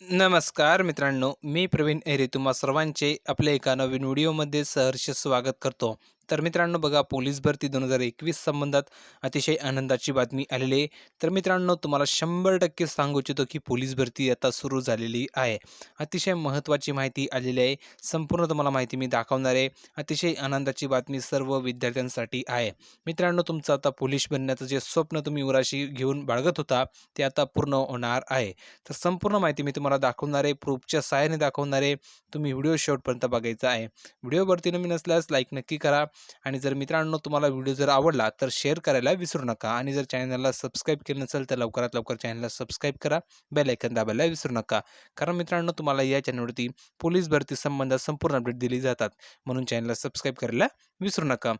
नमस्कार मित्रांनो, मी प्रवीण एरे तुम्हा सर्वांचे आपल्या एका नवीन व्हिडिओमध्ये सहर्ष स्वागत करतो. तर मित्रांनो बघा पोलीस भरती दोन हजार एकवीस संबंधात अतिशय आनंदाची बातमी आलेली आहे. तर मित्रांनो तुम्हाला शंभर टक्के सांगू इच्छितो की पोलीस भरती आता सुरू झालेली आहे. अतिशय महत्त्वाची माहिती आलेली आहे. संपूर्ण तुम्हाला माहिती मी दाखवणार आहे. अतिशय आनंदाची बातमी सर्व विद्यार्थ्यांसाठी आहे. मित्रांनो तुमचं आता पोलीस बनण्याचं जे स्वप्न तुम्ही उराशी घेऊन बाळगत होता, ते आता पूर्ण होणार आहे. तर संपूर्ण माहिती मी तुम्हाला दाखवणार आहे. प्रूफच्या सहाय्याने दाखवणार आहे. तुम्ही व्हिडिओ शेवटपर्यंत बघायचा आहे. व्हिडिओवरती नवीन असल्यास लाईक नक्की करा आणि जर मित्रांनो तुम्हाला व्हिडिओ जर आवडला तर शेअर करायला विसरू नका आणि जर चॅनलला सबस्क्राईब केलं नसेल तर लवकरात लवकर चॅनलला सबस्क्राईब करा बेल आयकन दाबायला विसरू नका. कारण मित्रांनो तुम्हाला या चॅनलवरती पोलीस भरती संबंधात संपूर्ण अपडेट दिली जातात. म्हणून चॅनलला सबस्क्राईब करायला विसरू नका.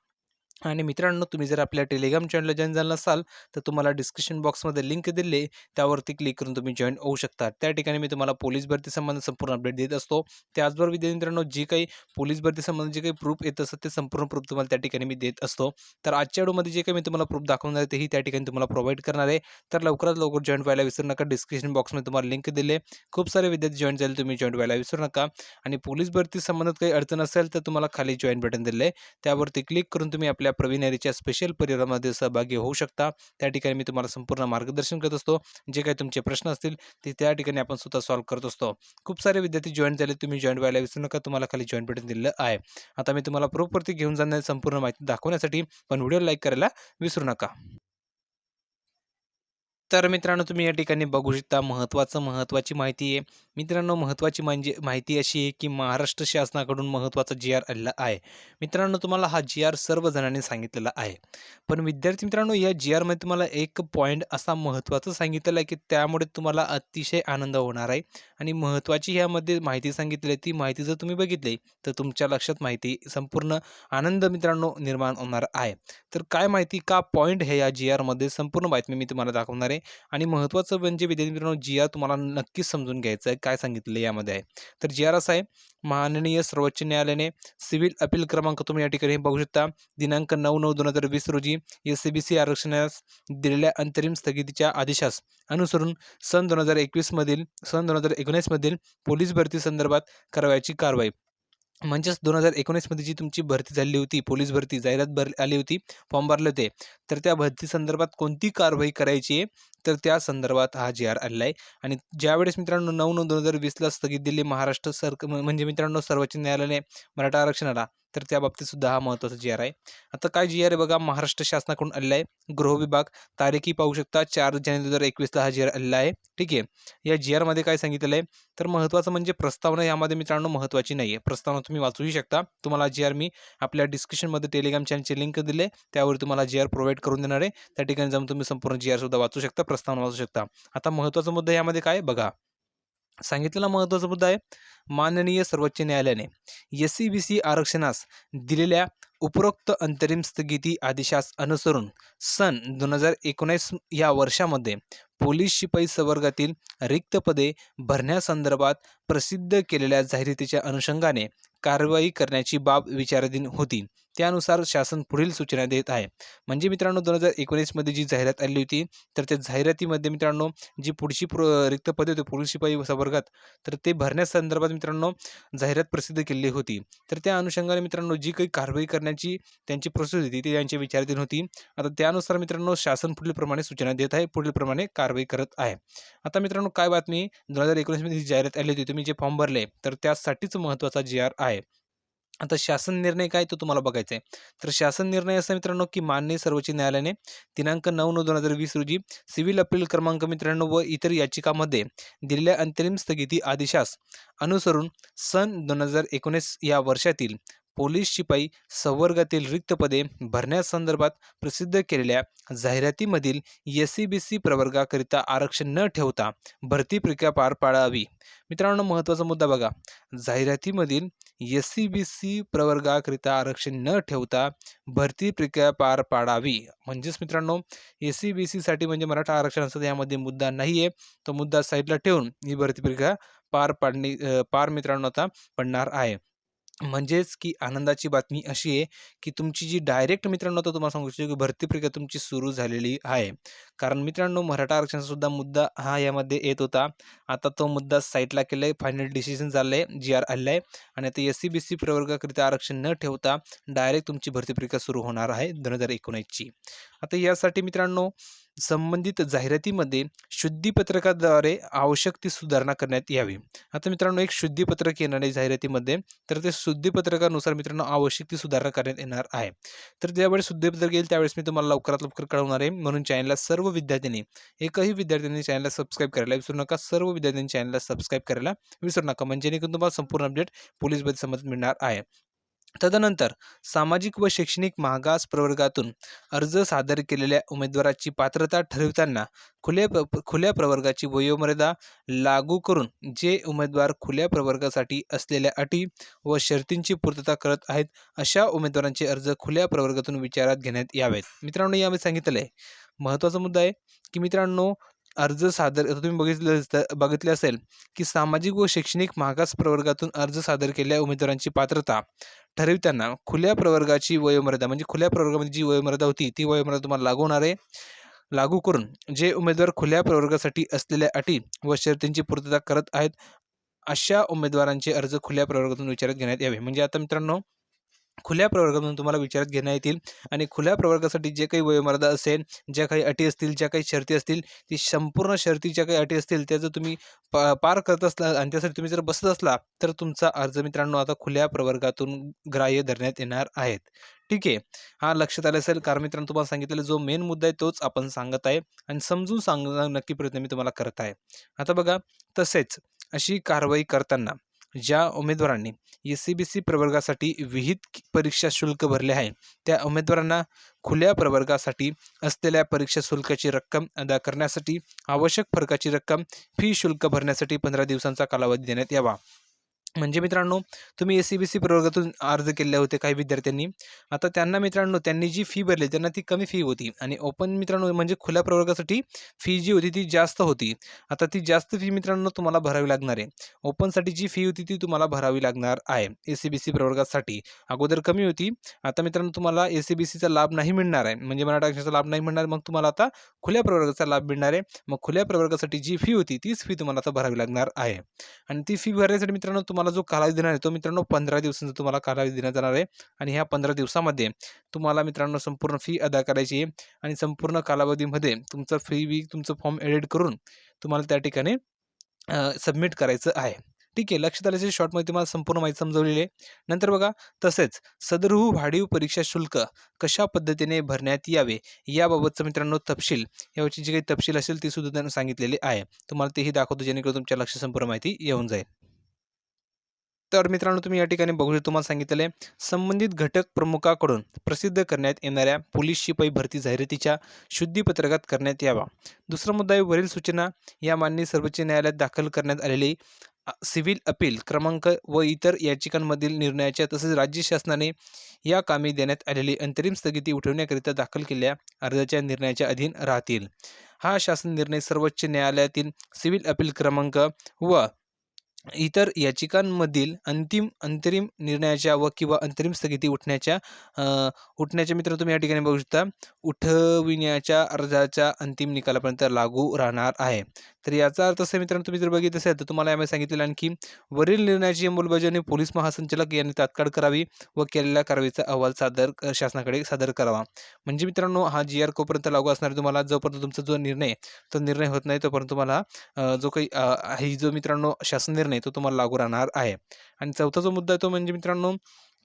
आणि मित्रांनो तुम्ही जर आपल्या टेलिग्राम चॅनलला जॉईन झाला असाल तर तुम्हाला डिस्क्रिप्शन बॉक्समध्ये लिंक दिले. त्यावरती क्लिक करून तुम्ही जॉईन होऊ शकता. त्या ठिकाणी मी तुम्हाला पोलीस भरती संबंध संपूर्ण अपडेट देत असतो. त्याचबरोबर विद्यार्थी मित्रांनो जी काही पोलीस भरती संबंधी जे काही प्रूफ येत असतं ते संपूर्ण प्रूफ तुम्हाला त्या ठिकाणी मी देत असतो. तर आजच्या व्हिडिओमध्ये जे काही मी तुम्हाला प्रूफ दाखवणार आहे तेही त्या ठिकाणी तुम्हाला प्रोव्हाइड करणार आहे. तर लवकरात लवकर जॉईन व्हायला विसरू नका. डिस्क्रिप्शन बॉक्समध्ये तुम्हाला लिंक दिले. खूप सारे विद्यार्थी जॉईन झाले तुम्ही जॉईन व्हायला विसरू नका. आणि पोलीस भरती संबंधात काही अडचण असेल तर तुम्हाला खाली जॉईन बटन दिले. त्यावरती क्लिक करून तुम्ही आपल्या प्रवीणेरीच्या स्पेशल परिवारामध्ये सहभागी होऊ शकता. त्या ठिकाणी मी तुम्हाला संपूर्ण मार्गदर्शन करत असतो. जे काही तुमचे प्रश्न असतील ते त्या ठिकाणी आपण स्वतः सॉल्व्ह करत असतो. खूप सारे विद्यार्थी जॉईन झाले तुम्ही जॉईन व्हायला विसरू नका. तुम्हाला खाली जॉईन बटन दिलेलं आहे. आता मी तुम्हाला प्रूफवरती घेऊन जाणार संपूर्ण माहिती दाखवण्यासाठी. पण व्हिडिओ लाईक करायला विसरू नका. तर मित्रांनो तुम्ही या ठिकाणी बघू शकता महत्त्वाचं महत्त्वाची माहिती आहे. मित्रांनो महत्त्वाची म्हणजे माहिती अशी आहे की महाराष्ट्र शासनाकडून महत्त्वाचा जी आर आलेला आहे. मित्रांनो तुम्हाला हा जी आर सर्व जणांनी सांगितलेला आहे. पण विद्यार्थी मित्रांनो या जी आरमध्ये तुम्हाला एक पॉईंट असा महत्त्वाचं सांगितलेला आहे की त्यामुळे तुम्हाला अतिशय आनंद होणार आहे. आणि महत्त्वाची ह्यामध्ये माहिती सांगितली आहे ती माहिती जर तुम्ही बघितली तर तुमच्या लक्षात माहिती संपूर्ण आनंद मित्रांनो निर्माण होणार आहे. तर काय माहिती का पॉईंट हे या जी आरमध्ये संपूर्ण बातमी मी तुम्हाला दाखवणार आहे. आणि महत्त्वाचं म्हणजे विद्यार्थी मित्रांनो जी आर तुम्हाला नक्कीच समजून घ्यायचं आहे. काय सांगितले यामध्ये आहे. तर जी आर एस आहे माननीय सर्वोच्च न्यायालयाने सिव्हिल अपील क्रमांक तुम्ही या ठिकाणी बघू शकता. दिनांक नऊ नऊ दोन हजार वीस रोजी एस सी बी सी आरक्षणास दिलेल्या अंतरिम स्थगितीच्या आदेशास अनुसरून सन दोन हजार एकवीसमधील सन दोन हजार एकोणीसमधील पोलीस भरती संदर्भात करावयाची कारवाई. म्हणजेच दोन हजार एकोणीसमध्ये जी तुमची भरती झाली होती पोलीस भरती जाहिरात भर आली होती फॉर्म भरले होते तर त्या भरती संदर्भात कोणती कारवाई करायची आहे? तर त्या संदर्भात हा जी आर आलेला आहे. आणि ज्यावेळेस मित्रांनो नऊ नऊ दोन हजार वीसला स्थगित दिली महाराष्ट्र सरक म्हणजे मित्रांनो सर्वोच्च न्यायालयाने मराठा आरक्षणाला तर त्या बाबतीत सुद्धा हा महत्त्वाचा जी आर आहे. आता काय जी आर आहे बघा महाराष्ट्र शासनाकडून आलेला आहे. गृह विभाग तारीखही पाहू शकता चार जानेवारी दोन हजार एकवीसला हा जी आर आलेला आहे. ठीक आहे. या जी आरमध्ये काय सांगितलेलं आहे? तर महत्त्वाचं म्हणजे प्रस्तावना यामध्ये मित्रांनो महत्त्वाची नाही आहे प्रस्तावना तुम्ही वाचूही शकता. तुम्हाला जी आर मी आपल्या डिस्क्रिप्शनमध्ये टेलिग्राम चॅनलचे लिंक दिले त्यावर तुम्हाला जी आर प्रोव्हाइड करून देणार आहे. त्या ठिकाणी जाऊन तुम्ही संपूर्ण जी आर सुद्धा वाचू शकता प्रस्तावना वाचू शकता. आता महत्त्वाचा मुद्दा यामध्ये काय बघा. सांगितलेला महत्त्वाचा मुद्दा आहे माननीय सर्वोच्च न्यायालयाने एस सी बी सी आरक्षणास दिलेल्या उपरोक्त अंतरिम स्थगिती आदेशास अनुसरून सन दोन हजार एकोणीस या वर्षामध्ये पोलीस शिपाई संवर्गातील रिक्त पदे भरण्यासंदर्भात प्रसिद्ध केलेल्या जाहिरातीच्या अनुषंगाने कारवाई करण्याची बाब विचाराधीन होती. त्यानुसार शासन पुढील सूचना देत आहे. म्हणजे मित्रांनो दोन हजार एकोणीसमध्ये जी जाहिरात आली होती तर त्या जाहिरातीमध्ये मित्रांनो जी पुढची प्र रिक्त पदे होते पोलीस शिपाई संवर्गात तर ते भरण्यासंदर्भात मित्रांनो जाहिरात प्रसिद्ध केली होती. तर त्या अनुषंगाने मित्रांनो जी काही कारवाई करण्याची त्यांची प्रोसेस होती ती त्यांच्या विचाराधीन होती. आता त्यानुसार मित्रांनो शासन पुढीलप्रमाणे सूचना देत आहे पुढीलप्रमाणे कारवाई करत आहे. आता मित्रांनो काय बातमी? दोन हजार एकोणीसमध्ये जी जाहिरात आली होती तुम्ही जे फॉर्म भरले तर त्यासाठीच महत्त्वाचा जी आर आहे. आता शासन निर्णय काय तो तुम्हाला बघायचा आहे तर शासन निर्णय असा मित्रांनो की माननीय सर्वोच्च न्यायालयाने दिनांक नऊ नऊ दोन हजार वीस रोजी सिव्हिल अपील क्रमांक मित्रांनो व इतर याचिकामध्ये दिलेल्या अंतरिम स्थगिती आदेशास अनुसरून सन दोन हजार एकोणीस या वर्षातील पोलीस शिपाई संवर्गातील रिक्त पदे भरण्यासंदर्भात प्रसिद्ध केलेल्या जाहिरातीमधील एस सी बी सी प्रवर्गाकरिता आरक्षण न ठेवता भरती प्रक्रिया पार पाडावी. मित्रांनो महत्त्वाचा मुद्दा बघा. जाहिरातीमधील एस सी बी सी प्रवर्गाकरिता आरक्षण न ठेवता भरती प्रक्रिया पार पाडावी. म्हणजेच मित्रांनो एस सी बी सीसाठी म्हणजे मराठा आरक्षण असतं यामध्ये मुद्दा नाही आहे तो मुद्दा साईडला ठेवून ही भरती प्रक्रिया पार पाडणे पार मित्रांनो आता पडणार आहे. म्हणजेच की आनंदाची बातमी अशी आहे की तुमची जी डायरेक्ट मित्रांनो आता तुम्हाला सांगू इच्छितो की भरती प्रक्रिया तुमची सुरू झालेली आहे. कारण मित्रांनो मराठा आरक्षणसुद्धा मुद्दा हा यामध्ये येत होता. आता तो मुद्दा साईटला केला आहे फायनल डिसिजन झालं आहे जी आर आलेला आहे आणि आता एस सी बी सी प्रवर्गाकरिता आरक्षण न ठेवता डायरेक्ट तुमची भरती प्रक्रिया सुरू होणार आहे दोन हजार एकोणीसची. आता यासाठी मित्रांनो संबंधित जाहिरातीमध्ये शुद्धीपत्रकाद्वारे आवश्यक ती सुधारणा करण्यात यावी. आता मित्रांनो एक शुद्धीपत्रक येणार आहे जाहिरातीमध्ये तर ते शुद्धीपत्रकानुसार मित्रांनो आवश्यक ती सुधारणा करण्यात येणार आहे. तर ज्यावेळेस शुद्धीपत्रक येईल त्यावेळेस मी तुम्हाला लवकरात लवकर कळवणार आहे. म्हणून चॅनलला सर्व विद्यार्थ्यांनी एकही विद्यार्थ्यांनी चॅनलला सबस्क्राईब करायला विसरू नका. सर्व विद्यार्थ्यांनी चॅनलला सबस्क्राईब करायला विसरू नका. म्हणजे जेणेकरून तुम्हाला संपूर्ण अपडेट पोलीस संबंधित मिळणार आहे. तदनंतर सामाजिक व शैक्षणिक मागास प्रवर्गातून अर्ज सादर केलेल्या उमेदवाराची पात्रता ठरवताना खुल्या प्र खुल्या प्रवर्गाची वयोमर्यादा लागू करून जे उमेदवार खुल्या प्रवर्गासाठी असलेल्या अटी व शर्तींची पूर्तता करत आहेत अशा उमेदवारांचे अर्ज खुल्या प्रवर्गातून विचारात घेण्यात यावेत. मित्रांनो यामध्ये सांगितलं आहे. महत्त्वाचा मुद्दा आहे की मित्रांनो अर्ज सादर आता तुम्ही बघितलं बघितले असेल की सामाजिक व शैक्षणिक मागास प्रवर्गातून अर्ज सादर केलेल्या उमेदवारांची पात्रता ठरविताना खुल्या प्रवर्गाची वयोमर्यादा म्हणजे खुल्या प्रवर्गामध्ये जी वयोमर्यादा होती ती वयोमर्यादा तुम्हाला लागू होणार आहे. लागू करून जे उमेदवार खुल्या प्रवर्गासाठी असलेल्या अटी व शर्तींची पूर्तता करत आहेत अशा उमेदवारांचे अर्ज खुल्या प्रवर्गातून विचारात घेण्यात यावे. म्हणजे आता मित्रांनो खुल्या प्रवर्गातून तुम्हाला विचारात घेण्यात येतील. आणि खुल्या प्रवर्गासाठी जे काही वयोमर्यादा असेल ज्या काही अटी असतील ज्या काही शर्ती असतील ती संपूर्ण शर्ती ज्या काही अटी असतील त्या जर तुम्ही पा पार करत असला आणि त्यासाठी तुम्ही जर बसत असला तर तुमचा अर्ज मित्रांनो आता खुल्या प्रवर्गातून ग्राह्य धरण्यात येणार आहेत. ठीक आहे. हा लक्षात आलं असेल कारण मित्रांनो तुम्हाला सांगितलेला जो मेन मुद्दा आहे तोच आपण सांगत आहे. आणि समजून सांगणं नक्की प्रयत्न मी तुम्हाला करत आहे. आता बघा तसेच अशी कारवाई करताना ज्या उमेदवारांनी एस सी बी सी प्रवर्गासाठी विहित परीक्षा शुल्क भरले आहे त्या उमेदवारांना खुल्या प्रवर्गासाठी असलेल्या परीक्षा शुल्काची रक्कम अदा करण्यासाठी आवश्यक फरकाची रक्कम फी शुल्क भरण्यासाठी पंधरा दिवसांचा कालावधी देण्यात यावा. म्हणजे मित्रांनो तुम्ही एस सी बी सी प्रवर्गातून अर्ज केले होते काही विद्यार्थ्यांनी. आता त्यांना मित्रांनो त्यांनी जी फी भरली त्यांना ती कमी फी होती. आणि ओपन मित्रांनो म्हणजे खुल्या प्रवर्गासाठी फी जी होती ती जास्त होती. आता ती जास्त फी मित्रांनो तुम्हाला भरावी लागणार आहे. ओपनसाठी जी फी होती ती तुम्हाला भरावी लागणार आहे एस सी बी सी प्रवर्गासाठी. अगोदर कमी होती. आता मित्रांनो तुम्हाला एस सी बी सीचा लाभ नाही मिळणार आहे. म्हणजे मराठा आरक्षणाचा लाभ नाही मिळणार मग तुम्हाला आता खुल्या प्रवर्गाचा लाभ मिळणार आहे. मग खुल्या प्रवर्गासाठी जी फी होती तीच फी तुम्हाला आता भरावी लागणार आहे. आणि ती फी भरण्यासाठी मित्रांनो तुम्हाला जो कालावधी देणार आहे तो मित्रांनो पंधरा दिवसांचा तुम्हाला कालावधी देण्यात जाणार आहे. आणि ह्या पंधरा दिवसामध्ये तुम्हाला मित्रांनो संपूर्ण फी अदा करायची आहे. आणि संपूर्ण कालावधीमध्ये तुमचं फी बी तुमचं फॉर्म एडिट करून तुम्हाला त्या ठिकाणी सबमिट करायचं आहे. ठीक आहे लक्षात आल्याचे शॉर्टमध्ये तुम्हाला संपूर्ण माहिती समजवलेली आहे. नंतर बघा तसेच सदरहू वाढीव परीक्षा शुल्क कशा पद्धतीने भरण्यात यावे याबाबतचं मित्रांनो तपशील यावरची जी काही तपशील असेल ती सुद्धा त्यांनी सांगितलेली आहे. तुम्हाला तेही दाखवतो जेणेकरून तुमच्या लक्ष संपूर्ण माहिती येऊन जाईल. तर मित्रांनो तुम्ही या ठिकाणी बघू शकता तुम्हाला सांगितलेलं संबंधित घटक प्रमुखाकडून प्रसिद्ध करण्यात येणाऱ्या पोलीस शिपाई भरती जाहिरातीच्या शुद्धीपत्रकात करण्यात यावा. दुसरा मुद्दा आहे वरील सूचना या माननीय सर्वोच्च न्यायालयात दाखल करण्यात आलेली सिव्हिल अपील क्रमांक व इतर याचिकांमधील निर्णयाच्या तसेच राज्य शासनाने या कामी देण्यात आलेली अंतरिम स्थगिती उठवण्याकरिता दाखल केलेल्या अर्जाच्या निर्णयाच्या अधीन राहतील. हा शासन निर्णय सर्वोच्च न्यायालयातील सिव्हिल अपील क्रमांक व इतर याचिकांमधील अंतिम अंतरिम निर्णयाच्या व किंवा अंतरिम स्थगिती उठण्याच्या उठण्याच्या मित्र तुम्ही या ठिकाणी बघू शकता उठविण्याच्या अर्जाच्या अंतिम निकालापर्यंत लागू राहणार आहे. तर याचा अर्थ असं मित्रांनो तुम्ही जर बघित असेल तर तुम्हाला यामध्ये सांगितलेलं आणखी वरील निर्णयाची अंमलबजावणी पोलीस महासंचालक यांनी तात्काळ करावी व केलेल्या कारवाईचा अहवाल सादर शासनाकडे सादर करावा. म्हणजे मित्रांनो हा जी आर कोपर्यंत लागू असणार तुम्हाला जोपर्यंत तुमचा जो निर्णय तो निर्णय होत नाही तोपर्यंत तुम्हाला जो काही ही जो मित्रांनो शासन निर्णय तो तुम्हाला लागू राहणार आहे. आणि चौथा जो मुद्दा आहे तो म्हणजे मित्रांनो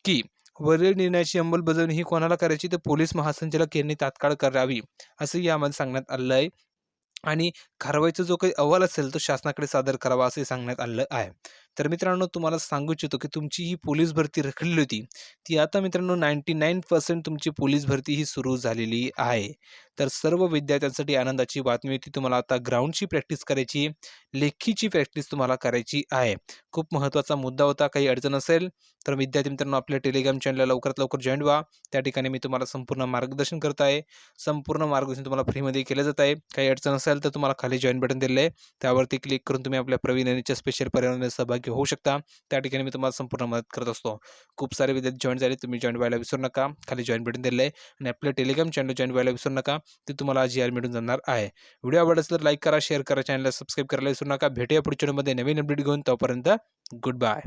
की वरील निर्णयाची अंमलबजावणी ही कोणाला करायची? तर पोलीस महासंचालक यांनी तात्काळ करावी असं यामध्ये सांगण्यात आलं आहे. आणि कारवाईचा जो काही अहवाल असेल तो शासनाकडे सादर करावा असे सांगण्यात आलं आहे. तर मित्रांनो तुम्हाला सांगू इच्छितो की तुमची ही पोलीस भरती रखडलेली होती ती आता मित्रांनो नाईंटी नाईन पर्सेंट तुमची पोलीस भरती ही सुरू झालेली आहे. तर सर्व विद्यार्थ्यांसाठी आनंदाची बातमी होती. तुम्हाला आता ग्राउंडची प्रॅक्टिस करायची लेखीची प्रॅक्टिस तुम्हाला करायची आहे. खूप महत्त्वाचा मुद्दा होता. काही अडचण असेल तर विद्यार्थी मित्रांनो आपल्या टेलिग्राम चॅनलला लवकरात लवकर जॉईन व्हा. त्या ठिकाणी मी तुम्हाला संपूर्ण मार्गदर्शन करत आहे. संपूर्ण मार्गदर्शन तुम्हाला फ्रीमध्ये केलं जात आहे. काही अडचण असेल तर तुम्हाला खाली जॉईन बटन दिलेलं आहे. त्यावरती क्लिक करून तुम्ही आपल्या प्रवीणच्या स्पेशल पर्यावरणामध्ये सहभागी होऊ शकता. त्या ठिकाणी मी तुम्हाला संपूर्ण मदत करत असतो. खूप सारे विद्यार्थी जॉईन झाले. तुम्ही जॉईन व्हायला विसरू नका. खाली जॉईन बटन दिलेलं आहे. आणि आपल्या टेलिग्राम चॅनल जॉईन व्हायला विसरू नका. ते तुम्हाला जी यार मिळून जाणार आहे. व्हिडिओ आवडला तर लाईक करा शेअर करा चॅनलला सबस्क्राईब करायला विसरू नका. भेटूया पुढच्या व्हिडिओमध्ये. नवीन अपडेट घेऊन तोपर्यंत गुड बाय